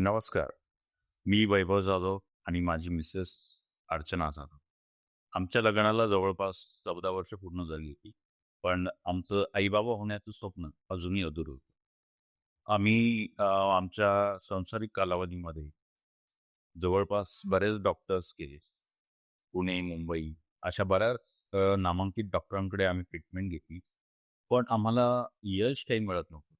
नमस्कार. मी वैभव जाधव आणि माझी मिसेस अर्चना जाधव. आमच्या लग्नाला जवळपास चौदा वर्ष पूर्ण झाली होती पण आमचं आईबाबा होण्याचं स्वप्न अजूनही अधुरं होतं. आम्ही आमच्या सांसारिक कालावधीमध्ये जवळपास बरेच डॉक्टर्स केले. पुणे मुंबई अशा बऱ्याच नामांकित डॉक्टरांकडे आम्ही ट्रीटमेंट घेतली. पण आम्हाला यश काही मिळत नव्हतं.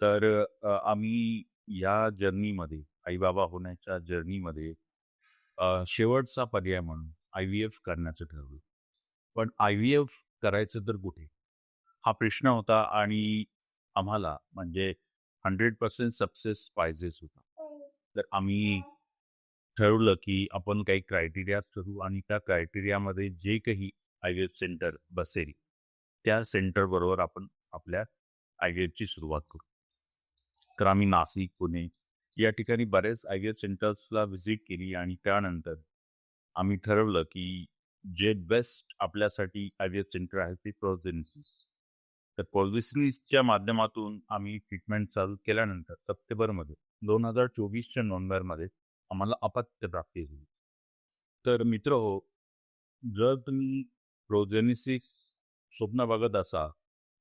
तर आम्ही या जर्नीमध्ये आईबाबा होण्याच्या जर्नीमध्ये शेवटचा पर्याय म्हणून आय व्ही एफ करण्याचं ठरवलं. पण आय व्ही एफ करायचं तर कुठे? हा प्रश्न होता आणि आम्हाला म्हणजे हंड्रेड पर्सेंट सक्सेस पाहिजेच होता. तर आम्ही ठरवलं की आपण काही क्रायटेरिया करू आणि त्या क्रायटेरियामध्ये जे काही आय व्ही एफ सेंटर बसेल त्या सेंटरबरोबर आपण आपल्या आय व्ही एफची सुरुवात करू. तर आम्ही नाशिक पुणे या ठिकाणी बरेच आय व्ही एफ सेंटर्सला व्हिजिट केली आणि त्यानंतर आम्ही ठरवलं की जे बेस्ट आपल्यासाठी आय व्ही एफ सेंटर आहे ते प्रोजेनिसिस तर प्रोजेनिसिसच्या माध्यमातून आम्ही ट्रीटमेंट चालू केल्यानंतर सप्टेंबरमध्ये दोन हजार चोवीसच्या नोव्हेंबरमध्ये आम्हाला अपत्य प्राप्ती झाली. तर मित्र हो जर तुम्ही प्रोझेनिसिस स्वप्न बघत असा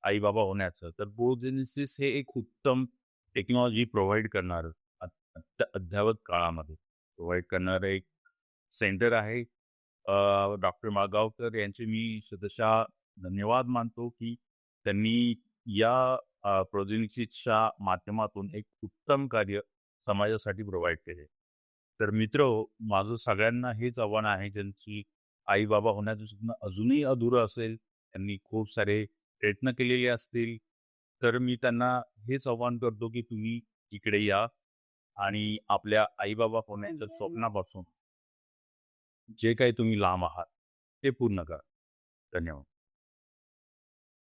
आई बाबा होण्याचं तर प्रोजेनिसिस हे एक उत्तम टेक्नॉलॉजी प्रोव्हाइड करणार अत्य अद्यावत काळामध्ये. प्रोव्हाइड करणारं एक सेंटर आहे. डॉक्टर माळगावकर यांचे मी शतशः धन्यवाद मानतो की त्यांनी या प्रोजेनिसिसच्या माध्यमातून एक उत्तम कार्य समाजासाठी प्रोव्हाइड केले. तर मित्र माझं सगळ्यांना हेच आव्हान आहे ज्यांची आई बाबा होण्याचं स्वप्न अजूनही अधुरं असेल त्यांनी खूप सारे प्रयत्न केलेले असतील तर मी त्यांना हेच आव्हान करतो की तुम्ही इकडे या आणि आपल्या आईबाबा होण्याच्या स्वप्नापासून जे काही तुम्ही लांब आहात ते पूर्ण करा. धन्यवाद.